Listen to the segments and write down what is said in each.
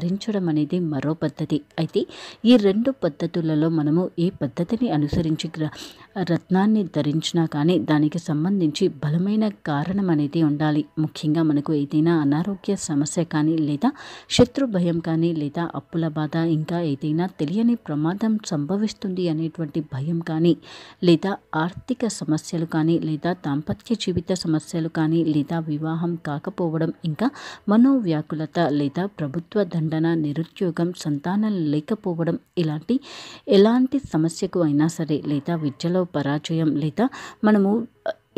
ధరించడం అనేది మరో పద్ధతి. అయితే ఈ రెండు పద్ధతులలో మనము ఏ పద్ధతిని అనుసరించి రత్నాన్ని ధరించినా కానీ దానికి సంబంధించి బలమైన కారణం అనేది ఉండాలి. ముఖ్యంగా మనకు ఏదైనా అనారోగ్య సమస్య కానీ లేదా శత్రు భయం కానీ లేదా అప్పుల బాధ ఇంకా ఏదైనా తెలియని ప్రమాదం సంభవిస్తుంది అనేటువంటి భయం కానీ లేదా ఆర్థిక సమస్యలు కానీ లేదా దాంపత్య జీవిత సమస్యలు కానీ లేదా వివాహం కాకపోవడం ఇంకా మనోవ్యాకులత లేదా ప్రభుత్వ దండ దండన నిరుద్యోగం సంతానం లేకపోవడం ఇలాంటి ఎలాంటి సమస్యకు అయినా సరే లేదా విద్యలో పరాజయం లేదా మనము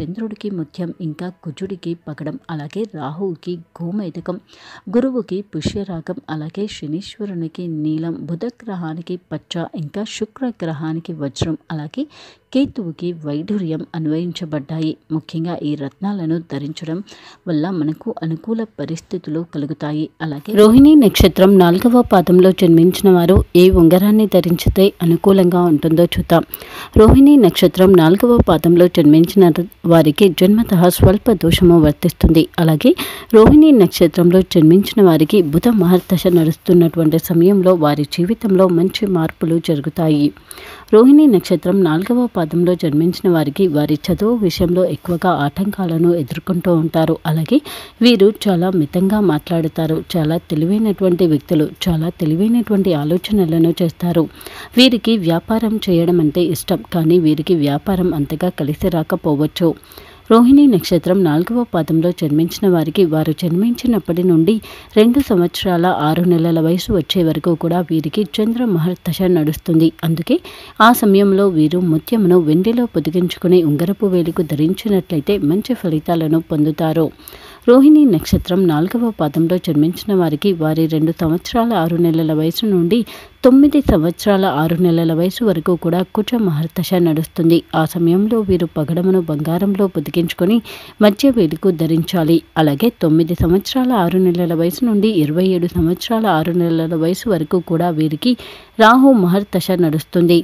చంద్రుడికి ముత్యం ఇంకా కుజుడికి పగడం అలాగే రాహువుకి గోమేదకం గురువుకి పుష్యరాగం అలాగే శనీశ్వరునికి నీలం బుధ గ్రహానికి పచ్చ ఇంకా శుక్ర గ్రహానికి వజ్రం అలాగే కేతువుకి వైఢూర్యం అన్వయించబడ్డాయి. ముఖ్యంగా ఈ రత్నాలను ధరించడం వల్ల మనకు అనుకూల పరిస్థితులు కలుగుతాయి. అలాగే రోహిణి నక్షత్రం నాలుగవ పాదంలో జన్మించిన వారు ఏ ఉంగరాన్ని ధరించితే అనుకూలంగా ఉంటుందో చూద్దాం. రోహిణి నక్షత్రం నాలుగవ పాదంలో జన్మించిన వారికి జన్మత స్వల్ప దోషము వర్తిస్తుంది. అలాగే రోహిణి నక్షత్రంలో జన్మించిన వారికి బుధ మహర్దశ నడుస్తున్నటువంటి సమయంలో వారి జీవితంలో మంచి మార్పులు జరుగుతాయి. రోహిణి నక్షత్రం నాలుగవ పాదంలో జన్మించిన వారికి వారి చదువు విషయంలో ఎక్కువగా ఆటంకాలను ఎదుర్కొంటూ ఉంటారు. అలాగే వీరు చాలా మితంగా మాట్లాడతారు. చాలా తెలివైనటువంటి వ్యక్తులు చాలా తెలివైనటువంటి ఆలోచనలను చేస్తారు. వీరికి వ్యాపారం చేయడం అంటే ఇష్టం కానీ వీరికి వ్యాపారం అంతగా కలిసి రాకపోవచ్చు. రోహిణి నక్షత్రం నాలుగవ పాదంలో జన్మించిన వారికి వారు జన్మించినప్పటి నుండి రెండు సంవత్సరాల ఆరు నెలల వయసు వచ్చే వరకు కూడా వీరికి చంద్ర మహర్దశ నడుస్తుంది. అందుకే ఆ సమయంలో వీరు ముత్యమును వెండిలో పొదిగించుకుని ఉంగరపు వేలుకు ధరించినట్లయితే మంచి ఫలితాలను పొందుతారు. రోహిణి నక్షత్రం నాలుగవ పాదంలో జన్మించిన వారికి వారి రెండు సంవత్సరాల ఆరు నెలల వయసు నుండి తొమ్మిది సంవత్సరాల ఆరు నెలల వయసు వరకు కూడా కుచ మహర్దశ నడుస్తుంది. ఆ సమయంలో వీరు పగడమును బంగారంలో పొదిగించుకొని మధ్య వేలుకు ధరించాలి. అలాగే తొమ్మిది సంవత్సరాల ఆరు నెలల వయసు నుండి ఇరవై ఏడు సంవత్సరాల ఆరు నెలల వయసు వరకు కూడా వీరికి రాహు మహర్దశ నడుస్తుంది.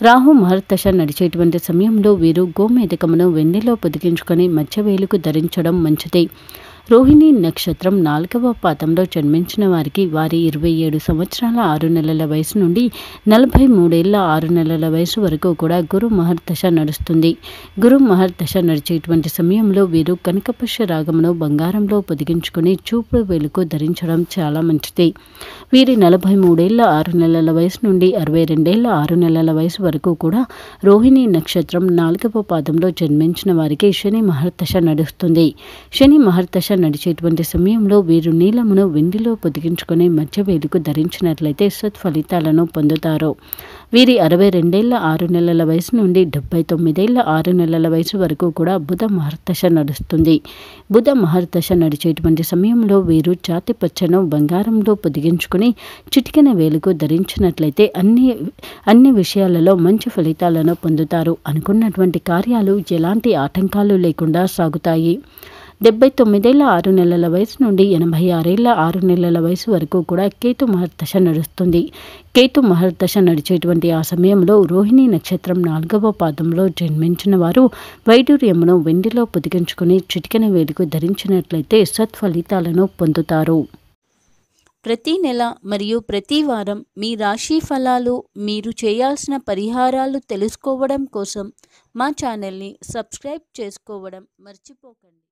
రాహు మహర్దశ నడిచేటువంటి సమయంలో వీరు గోమేదకమును వెన్నెలో పొదిగించుకొని మధ్య వేలుకు ధరించడం మంచిది. రోహిణి నక్షత్రం నాలుగవ పాతంలో జన్మించిన వారికి వారి ఇరవై ఏడు సంవత్సరాల ఆరు నెలల వయసు నుండి నలభై మూడేళ్ళ ఆరు నెలల వయసు వరకు కూడా గురు మహర్దశ నడుస్తుంది. గురు మహర్దశ నడిచేటువంటి సమయంలో వీరు కనకపుష్య రాగమును బంగారంలో పొదిగించుకుని చూపుడు వెలుగు ధరించడం చాలా మంచిది. వీరి నలభై మూడేళ్ళ ఆరు నెలల వయసు నుండి అరవై రెండేళ్ళ ఆరు నెలల వయసు వరకు కూడా రోహిణి నక్షత్రం నాలుగవ పాదంలో జన్మించిన వారికి శని మహర్దశ నడుస్తుంది. శని మహర్దశ నడిచేటువంటి సమయంలో వీరు నీలమును వెండిలో పొదిగించుకొని మధ్య వేలుకు ధరించినట్లయితే సత్ఫలితాలను పొందుతారు. వీరి అరవై రెండేళ్ళ ఆరు నెలల వయసు నుండి డెబ్బై తొమ్మిదేళ్ళ ఆరు నెలల వయసు వరకు కూడా బుధ మహర్దశ నడుస్తుంది. బుధ మహర్దశ నడిచేటువంటి సమయంలో వీరు జాతి పచ్చను బంగారంలో పొదిగించుకుని చిటికెన వేలుకు ధరించినట్లయితే అన్ని అన్ని విషయాలలో మంచి ఫలితాలను పొందుతారు. అనుకున్నటువంటి కార్యాలు ఎలాంటి ఆటంకాలు లేకుండా సాగుతాయి. డెబ్బై తొమ్మిదేళ్ళ ఆరు నెలల వయసు నుండి ఎనభై ఆరేళ్ళ ఆరు నెలల వయసు వరకు కూడా కేతు మహర్దశ నడుస్తుంది. కేతు మహర్దశ నడిచేటువంటి ఆ సమయంలో రోహిణి నక్షత్రం నాలుగవ పాదంలో జన్మించిన వారు వైడూర్యమును వెండిలో పొదిగించుకుని చిటికెన వేలుకు ధరించినట్లయితే సత్ఫలితాలను పొందుతారు. ప్రతి నెల మరియు ప్రతి వారం మీ రాశి ఫలాలు మీరు చేయాల్సిన పరిహారాలు తెలుసుకోవడం కోసం మా ఛానల్ని సబ్స్క్రైబ్ చేసుకోవడం మర్చిపోకండి.